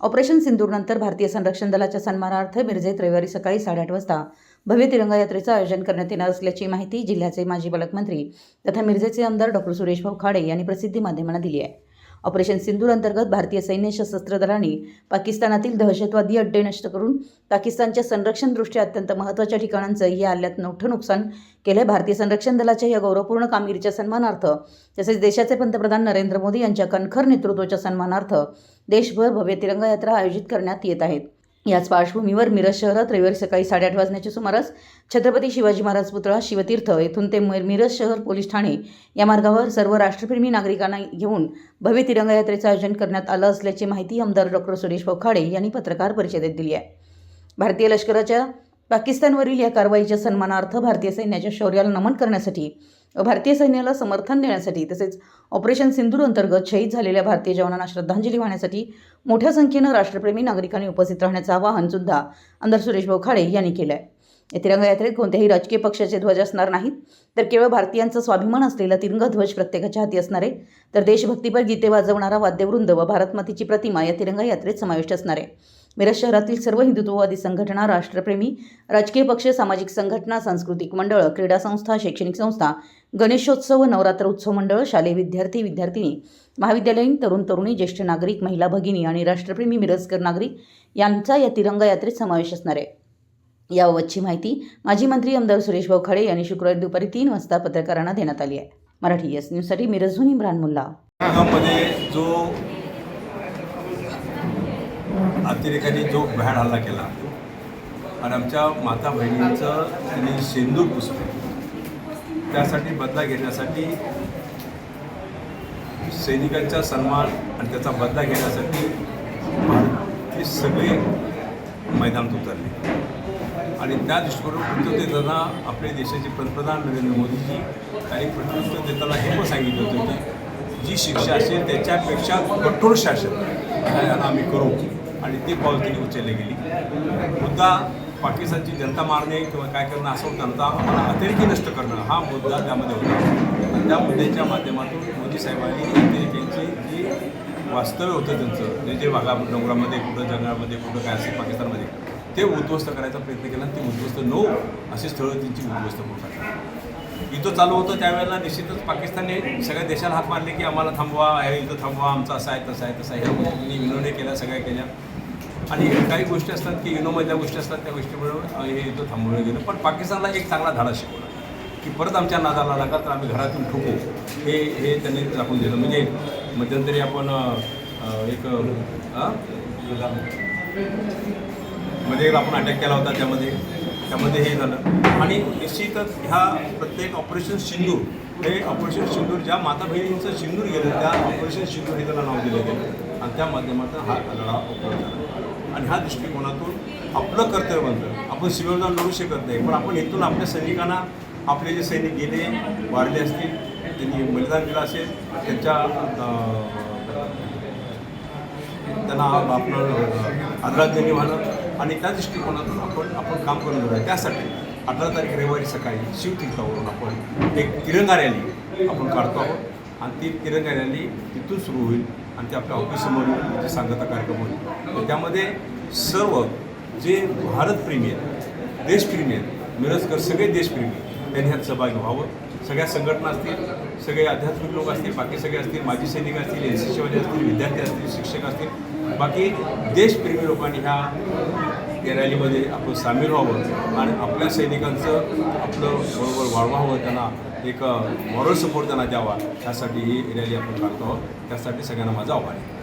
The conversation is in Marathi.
ऑपरेशन सिंदूरनंतर भारतीय संरक्षण दलाच्या सन्मानार्थ मिरजेत रविवारी सकाळी साडेआठ वाजता भव्य तिरंगा यात्रेचं आयोजन करण्यात येणार असल्याची माहिती जिल्ह्याचे माजी पालकमंत्री तथा मिरजेचे आमदार डॉक्टर सुरेशभाऊ खाडे यांनी प्रसिद्धी माध्यमांना दिली आहे. ऑपरेशन सिंदूर अंतर्गत भारतीय सैन्य सशस्त्र दलाने पाकिस्तानातील दहशतवादी अड्डे नष्ट करून पाकिस्तानच्या संरक्षणदृष्ट्या अत्यंत महत्त्वाच्या ठिकाणांचं या हल्ल्यात मोठं नुकसान केलं भारतीय संरक्षण दलाच्या या गौरवपूर्ण कामगिरीच्या सन्मानार्थ तसेच देशाचे पंतप्रधान नरेंद्र मोदी यांच्या कणखर नेतृत्वाच्या सन्मानार्थ देशभर भव्य तिरंगा यात्रा आयोजित करण्यात येत आहेत याच पार्श्वभूमीवर मिरज शहरात रविवारी सकाळी साडेआठ वाजण्याच्या सुमारास छत्रपती शिवाजी महाराज पुतळा शिवतीर्थ येथून ते मिरज शहर पोलीस ठाणे या मार्गावर सर्व राष्ट्रप्रेमी नागरिकांना घेऊन भव्य तिरंगा यात्रेचं आयोजन करण्यात आलं असल्याची माहिती आमदार डॉक्टर सुरेश खाडे यांनी पत्रकार परिषदेत दिली आहे. भारतीय लष्कराच्या पाकिस्तानवरील या कारवाईच्या सन्मानार्थ भारतीय सैन्याच्या शौर्याला नमन करण्यासाठी भारतीय सैन्याला समर्थन देण्यासाठी तसेच ऑपरेशन सिंदूर अंतर्गत शहीद झालेल्या भारतीय जवानांना श्रद्धांजली वाहण्यासाठी मोठ्या संख्येनं राष्ट्रप्रेमी नागरिकांनी उपस्थित राहण्याचं आवाहन सुद्धा आमदार सुरेश भाऊ खाडे यांनी केलं आहे या तिरंगा यात्रेत कोणत्याही राजकीय पक्षाचे ध्वज असणार नाहीत. तर केवळ भारतीयांचा स्वाभिमान असलेला तिरंगा ध्वज प्रत्येकाच्या हाती असणार आहे तर देशभक्तीपर गीते वाजवणारा वाद्यवृंद व भारतमातेची प्रतिमा या तिरंगा यात्रेत समाविष्ट असणार. आहे मिरज शहरातील सर्व हिंदुत्ववादी संघटना राष्ट्रप्रेमी राजकीय पक्ष सामाजिक संघटना सांस्कृतिक मंडळ क्रीडा संस्था शैक्षणिक संस्था गणेशोत्सव नवरात्र उत्सव मंडळ शालेय विद्यार्थी विद्यार्थिनी महाविद्यालयीन तरुण तरुणी ज्येष्ठ नागरिक महिला भगिनी आणि राष्ट्रप्रेमी मिरजकर नागरिक यांचा या तिरंगा यात्रेत समावेश असणार आहे. याबाबतची माहिती माजी मंत्री आमदार सुरेश भाऊ खाडे यांनी शुक्रवारी दुपारी तीन वाजता पत्रकारांना देण्यात आली आहे. मराठी एस न्यूजसाठी मिरजहून इम्रान मुल्ला. मध्ये जो अतिरेकाने जो भ्याड हल्ला केला आणि आमच्या माता बहिणींचं त्यांनी शेंदूर पुसलं. त्यासाठी बदला घेण्यासाठी सैनिकांचा सन्मान आणि त्याचा बदला घेण्यासाठी भारतीय सगळे मैदानात उतरले. आणि त्या दृष्टिकोनातून प्रत्युत्तर देताना आपले देशाचे पंतप्रधान नरेंद्र मोदीजी आणि प्रत्युत्तर देताना हे पण सांगितलं होतं की जी शिक्षा असेल त्याच्यापेक्षा कठोर शासन याला आम्ही करू. आणि ती पाऊल त्यांनी उचलली गेली. मुद्दा पाकिस्तानची जनता मारणे किंवा काय करणं असं जनता आम्हाला अतिरेकी नष्ट करणं हा मुद्दा त्यामध्ये होता. आणि त्या मुद्द्याच्या माध्यमातून मोदी साहेबांनी अतिरेक्यांची जी वास्तव्य होतं त्यांचं जे जे भागा डोंगरामध्ये कुठं जंगलामध्ये कुठं काय असेल पाकिस्तानमध्ये ते उद्ध्वस्त करायचा प्रयत्न केला आणि ते उद्ध्वस्त नो अशी स्थळं त्यांची उद्ध्वस्त होतात टाकली. युद्ध चालू होतं त्यावेळेला निश्चितच पाकिस्तानने सगळ्या देशाला हात मारले की आम्हाला थांबवा हे युद्ध थांबवा आमचं असं आहे तसं आहे तसं आहे. ह्या गोष्टी विनोने केल्या सगळ्या केल्या. आणि काही गोष्टी असतात की युनोमधल्या गोष्टी असतात त्या गोष्टीमुळे हे युद्ध थांबवलं गेलं. पण पाकिस्तानला एक चांगला धाडा शिकवला की परत आमच्या नादाला लागा तर आम्ही घरातून ठोकू. हे हे त्यांनी दाखवून दिलं. म्हणजे मध्यंतरी आपण एक मध्ये आपण अटॅक केला होता त्यामध्ये. त्यामध्ये हे झालं. आणि निश्चितच ह्या प्रत्येक ऑपरेशन सिंदूर हे ऑपरेशन सिंदूर ज्या माता बहिणींचं सिंदूर गेलं त्या ऑपरेशन सिंदूर हे त्याला नाव दिलं गेलं. आणि त्या माध्यमातून हा लढा उपलब्ध झाला. आणि ह्या दृष्टिकोनातून आपलं कर्तव्य बनतं. आपण सीमेवर जाऊन लढू शकत नाही पण आपण इथून आपल्या सैनिकांना आपले जे सैनिक गेले वाढले असतील त्यांनी बलिदान दिलं असेल त्यांच्या त्यांना आपलं आदरांजली व्हावं आणि त्या दृष्टिकोनातून आपण आपण काम करून घेऊया. त्यासाठी अठरा तारीख रविवारी सकाळी शिवतीर्थावरून आपण एक तिरंगा रॅली आपण काढतो आहोत. आणि ती तिरंगा रॅली तिथून सुरू होईल. आणि ते आपल्या ऑफिससमोर जे म्हणजे सांगता कार्यक्रम होईल तर त्यामध्ये सर्व जे भारतप्रेमी आहेत देशप्रेमी आहेत मिरजकर सगळे देशप्रेमी त्यांनी ह्यात सहभागी व्हावं. सगळ्या संघटना असतील सगळे आध्यात्मिक लोक असतील बाकी सगळे असतील माजी सैनिक असतील एन सी सीवाले असतील विद्यार्थी असतील शिक्षक असतील बाकी देशप्रेमी लोकांनी ह्या या रॅलीमध्ये आपण सामील व्हावं आणि आपल्या सैनिकांचं आपलं बरोबर वाढवावं त्यांना एक मॉरल सपोर्ट त्यांना द्यावा. त्यासाठी ही रॅली आपण काढतो आहोत. त्यासाठी सगळ्यांना माझं आव्हान आहे.